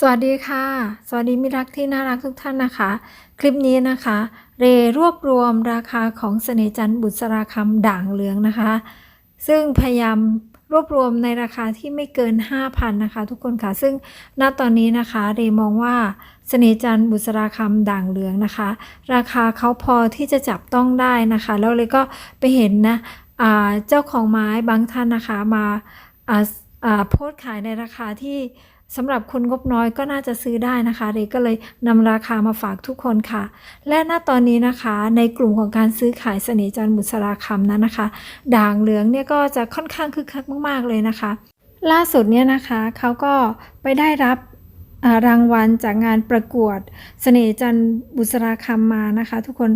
สวัสดีค่ะ สวัสดีมิรักที่น่ารักทุกท่านนะคะ คลิปนี้นะคะ เรรวบรวมราคาของเสน่จันทร์บุษราคำด่างเหลืองนะคะ ซึ่งพยายามรวบรวมในราคาที่ไม่เกิน 5,000นะคะ ทุกคนค่ะ ซึ่งณตอนนี้นะคะ เรมองว่าเสน่จันทร์บุษราคำด่างเหลืองนะคะ ราคาเขาพอที่จะจับต้องได้นะคะ แล้วเลยก็ไปเห็นนะเจ้าของไม้บางท่านนะคะมาอ่าอ่าโพสต์ขายในราคาที่ สำหรับคนงบน้อยก็น่าจะซื้อได้นะคะเรก็เลยนำราคามาฝากทุกคนค่ะ และณตอนนี้นะคะในกลุ่มของการซื้อขายเสน่ห์จันทร์บุษราคำนั้นนะคะ ด่างเหลืองเนี่ยก็จะค่อนข้างคึกคักมาก ๆ เลยนะคะ ล่าสุดเนี่ยนะคะเขาก็ไปได้รับรางวัลจากงานประกวดเสน่ห์จันบุษราคำมานะคะ ทุกคน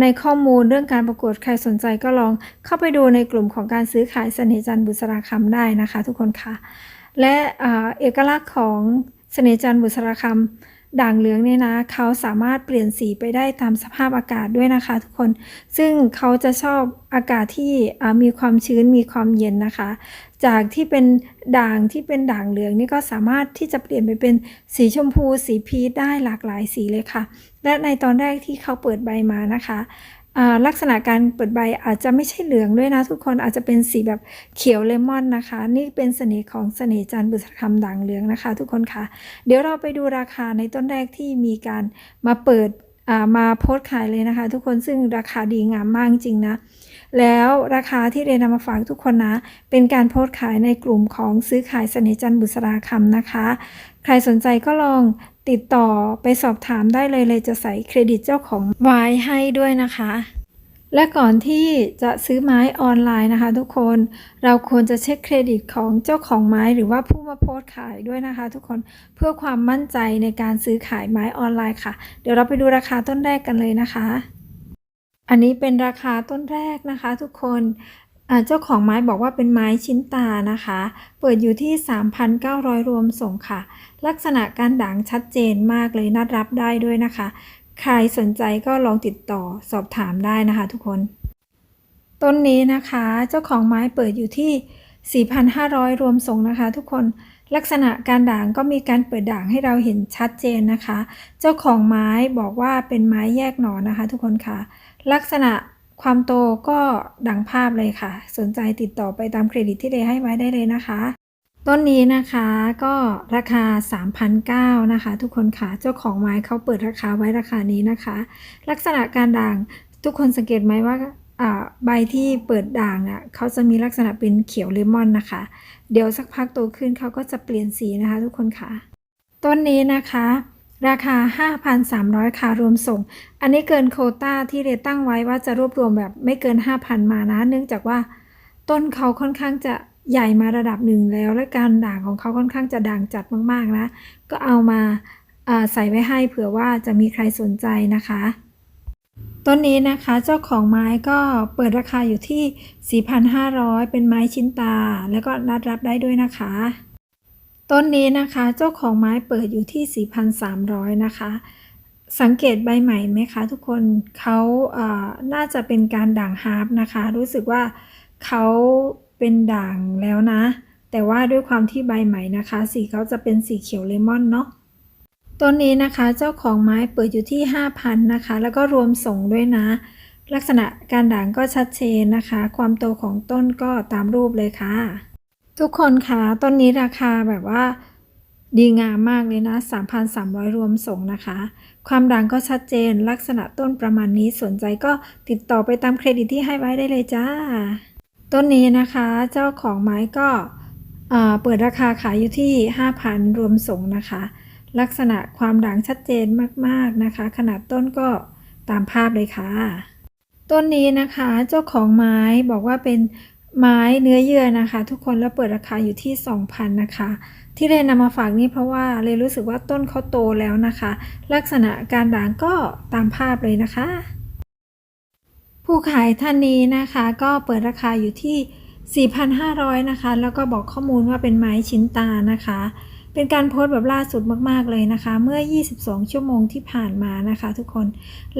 ในข้อมูลเรื่องการประกวดใครสนใจก็ลองเข้าไปดูในกลุ่มของการซื้อขายเสน่ห์จันบุษราคำได้นะคะ ทุกคนค่ะ และเอกลักษณ์ของเสน่จันทร์บุษราคำด่างเหลืองเนี่ยนะเขาสามารถเปลี่ยนสีไปได้ตามสภาพอากาศด้วยนะคะ ทุกคน ซึ่งเขาจะชอบอากาศที่มีความชื้นมีความเย็นนะคะ จากที่เป็นด่างที่เป็นด่างเหลืองนี่ก็สามารถที่จะเปลี่ยนไปเป็นสีชมพูสีพีชได้หลากหลายสีเลยค่ะ และในตอนแรกที่เขาเปิดใบมานะคะ ลักษณะการเปิดใบอาจจะไม่ใช่เหลืองด้วยนะ ทุกคนอาจจะเป็นสีแบบเขียวเลมอนนะคะ นี่เป็นเสน่ห์ของเสน่ห์จันทร์บุษราคำด่างเหลืองนะคะ ทุกคนค่ะ เดี๋ยวเราไปดูราคาในต้นแรกที่มีการมาเปิดมาโพสขายเลยนะคะ ทุกคนซึ่งราคาดีงามมากจริงนะ แล้วราคาที่เรนนำมาฝากทุกคนนะ เป็นการโพสต์ขายในกลุ่มของซื้อขายเสน่จันบุษราคำนะคะ ใครสนใจก็ลองติดต่อไปสอบถามได้เลยเลยจะใส่เครดิตเจ้าของไว้ให้ด้วยนะคะ และก่อนที่จะซื้อไม้ออนไลน์นะคะทุกคนเราควรจะเช็คเครดิตของเจ้าของไม้หรือว่าผู้มาโพสต์ขายด้วยนะคะ ทุกคนเพื่อความมั่นใจในการซื้อขายไม้ออนไลน์ค่ะ เดี๋ยวเราไปดูราคาต้นแรกกันเลยนะคะ อันนี้เป็นราคาต้นแรกนะคะทุกคนเจ้าของไม้บอกว่าเป็นไม้ชิ้นตานะคะ เปิดอยู่ที่ 3,900 รวมส่งค่ะ ลักษณะการด่างชัดเจนมากเลยนัดรับได้ด้วยนะคะ ใครสนใจก็ลองติดต่อสอบถามได้นะคะทุกคน ต้นนี้นะคะเจ้าของไม้เปิดอยู่ที่ 4,500 รวมส่งนะคะทุกคนลักษณะการด่างก็มีการเปิดด่างให้เราเห็นชัดเจนนะคะ เจ้าของไม้บอกว่าเป็นไม้แยกหนอนนะคะ ทุกคนค่ะ ลักษณะความโตก็ดังภาพเลยค่ะ สนใจติดต่อไปตามเครดิตที่เรให้ไว้ได้เลยนะคะ ต้นนี้นะคะก็ราคา3,900นะคะ ทุกคนค่ะ เจ้าของไม้เขาเปิดราคาไว้ราคานี้นะคะ ลักษณะการด่างทุกคนสังเกตไหมว่าอ่าใบที่เปิดด่างอะเขาจะมีลักษณะเป็นเขียวเลมอนนะคะ เดี๋ยวสักพักโตขึ้นเขาก็จะเปลี่ยนสีนะคะ ทุกคนค่ะ ต้นนี้นะคะ ราคา 5,300 ค่ะรวมส่ง อันนี้เกินโคต้าที่เรตั้งไว้ว่าจะรวบรวมแบบไม่เกิน 5,000 มานะ เนื่องจากว่าต้นเขาค่อนข้างจะใหญ่มาระดับหนึ่งแล้ว และการด่างของเขาค่อนข้างจะด่างจัดมากๆนะ ก็เอามาาใส่ไว้ให้เผื่อว่าจะมีใครสนใจนะคะ ต้นนี้นะคะเจ้าของไม้ก็เปิดราคาอยู่ที่ 4,500 เป็นไม้ชิ้นตา แล้วก็นัดรับได้ด้วยนะคะ ต้นนี้นะคะเจ้าของไม้เปิดอยู่ที่ 4,300 นะคะ สังเกตใบใหม่ไหมคะทุกคนเขาเอ่อน่าจะเป็นการด่างฮาร์ปนะคะ รู้สึกว่าเขาเป็นด่างแล้วนะ แต่ว่าด้วยความที่ใบใหม่นะคะ สีเขาจะเป็นสีเขียวเลมอนเนาะต้นนี้นะคะเจ้าของไม้เปิดอยู่ที่ 5,000นะคะ แล้วก็รวมส่งด้วยนะ ลักษณะการด่างก็ชัดเจนนะคะ ความโตของต้นก็ตามรูปเลยค่ะ ทุกคนคะต้นนี้ราคาแบบว่าดีงามมากเลยนะ 3,300 รวมส่งนะคะ ความด่างก็ชัดเจนลักษณะต้นประมาณนี้สนใจก็ติดต่อไปตามเครดิตที่ให้ไว้ได้เลยจ้า ต้นนี้นะคะเจ้าของไม้ก็เปิดราคาขายอยู่ที่ 5,000 รวมส่งนะคะ ลักษณะความด่างชัดเจนมากๆนะคะ ขนาดต้นก็ตามภาพเลยค่ะ ต้นนี้นะคะเจ้าของไม้บอกว่าเป็น ไม้เนื้อเยื่อนะคะ ทุกคนแล้วเปิดราคาอยู่ที่ 2,000 นะคะ ที่เรนนำมาฝากนี่เพราะว่าเรนรู้สึกว่าต้นเขาโตแล้วนะคะ ลักษณะการด่างก็ตามภาพเลยนะคะ ผู้ขายท่านนี้นะคะก็เปิดราคาอยู่ที่ 4,500 นะคะ แล้วก็บอกข้อมูลว่าเป็นไม้ชิ้นตานะคะ เป็นการโพสต์แบบล่าสุดมาก ๆ เลยนะคะ เมื่อ 22 ชั่วโมงที่ผ่านมานะคะทุกคน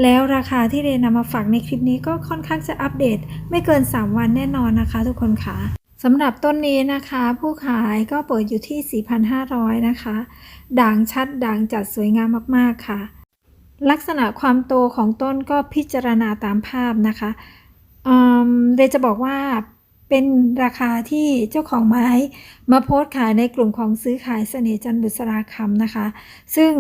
แล้วราคาที่เรนนำมาฝากในคลิปนี้ก็ค่อนข้างจะอัปเดต ไม่เกิน 3 วันแน่นอนนะคะ ทุกคนค่ะสำหรับต้นนี้นะคะ ผู้ขายก็เปิดอยู่ที่ 4,500 นะคะ ด่างชัดด่างจัดสวยงามมาก ๆ ค่ะ ลักษณะความโตของต้นก็พิจารณาตามภาพนะคะเดจะบอกว่า เป็นราคาที่เจ้าของไม้มาโพสต์ขายในกลุ่มของซื้อขายเสน่ห์จันทร์บุษราคำนะคะ ซึ่ง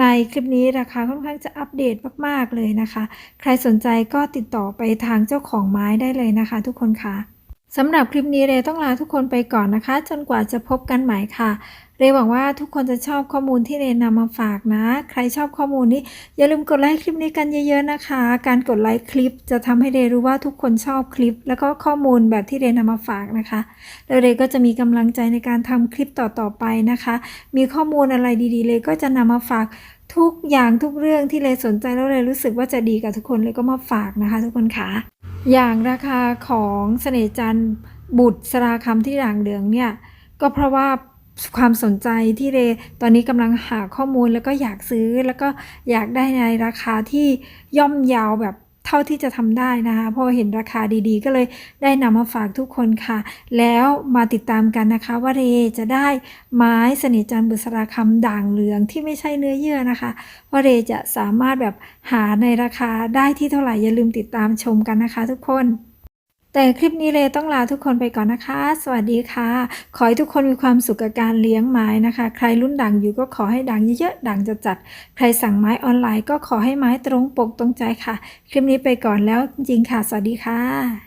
ในคลิปนี้ราคาค่อนข้างจะอัปเดตมาก ๆ เลยนะคะ ใครสนใจก็ติดต่อไปทางเจ้าของไม้ได้เลยนะคะ ทุกคนค่ะ สำหรับคลิปนี้เรต้องลาทุกคนไปก่อนนะคะ จนกว่าจะพบกันใหม่ค่ะ เรหวังว่าทุกคนจะชอบข้อมูลที่เรย์นำมาฝากนะ ใครชอบข้อมูลนี้ อย่าลืมกดไลค์คลิปนี้กันเยอะๆนะคะ การกดไลค์คลิปจะทำให้เรรู้ว่าทุกคนชอบคลิป แล้วก็ข้อมูลแบบที่เรย์นำมาฝากนะคะ แล้วเรก็จะมีกำลังใจในการทำคลิปต่อๆไปนะคะ มีข้อมูลอะไรดีๆ เลยก็จะนำมาฝากทุกอย่างทุกเรื่องที่เลยสนใจแล้วเลยรู้สึกว่าจะดีกับทุกคนเลยก็มาฝากนะคะ ทุกคนค่ะ อย่างราคาของเสน่จันทร์บุตรสราคำที่ด่างเหลืองเนี่ยก็เพราะว่าความสนใจที่เรตอนนี้กำลังหาข้อมูลแล้วก็อยากซื้อแล้วก็อยากได้ในราคาที่ย่อมเยาวแบบ เท่าที่จะทำได้นะคะพอเห็นราคาดีๆ ก็เลยได้นำมาฝากทุกคนค่ะ แล้วมาติดตามกันนะคะ ว่าเรจะได้ไม้เสน่จันทร์บุษราคำด่างเหลืองที่ไม่ใช่เนื้อเยื่อนะคะ ว่าเรจะสามารถแบบหาในราคาได้ที่เท่าไหร่อย่าลืมติดตามชมกันนะคะ ทุกคน แต่คลิปนี้เลยต้องลาทุกคนไปก่อนนะคะ สวัสดีค่ะ ขอให้ทุกคนมีความสุขกับการเลี้ยงไม้นะคะ ใครรุ่นดังอยู่ก็ขอให้ดังเยอะๆดังจะจัด ใครสั่งไม้ออนไลน์ก็ขอให้ไม้ตรงปกตรงใจค่ะ คลิปนี้ไปก่อนแล้วจริงค่ะ สวัสดีค่ะ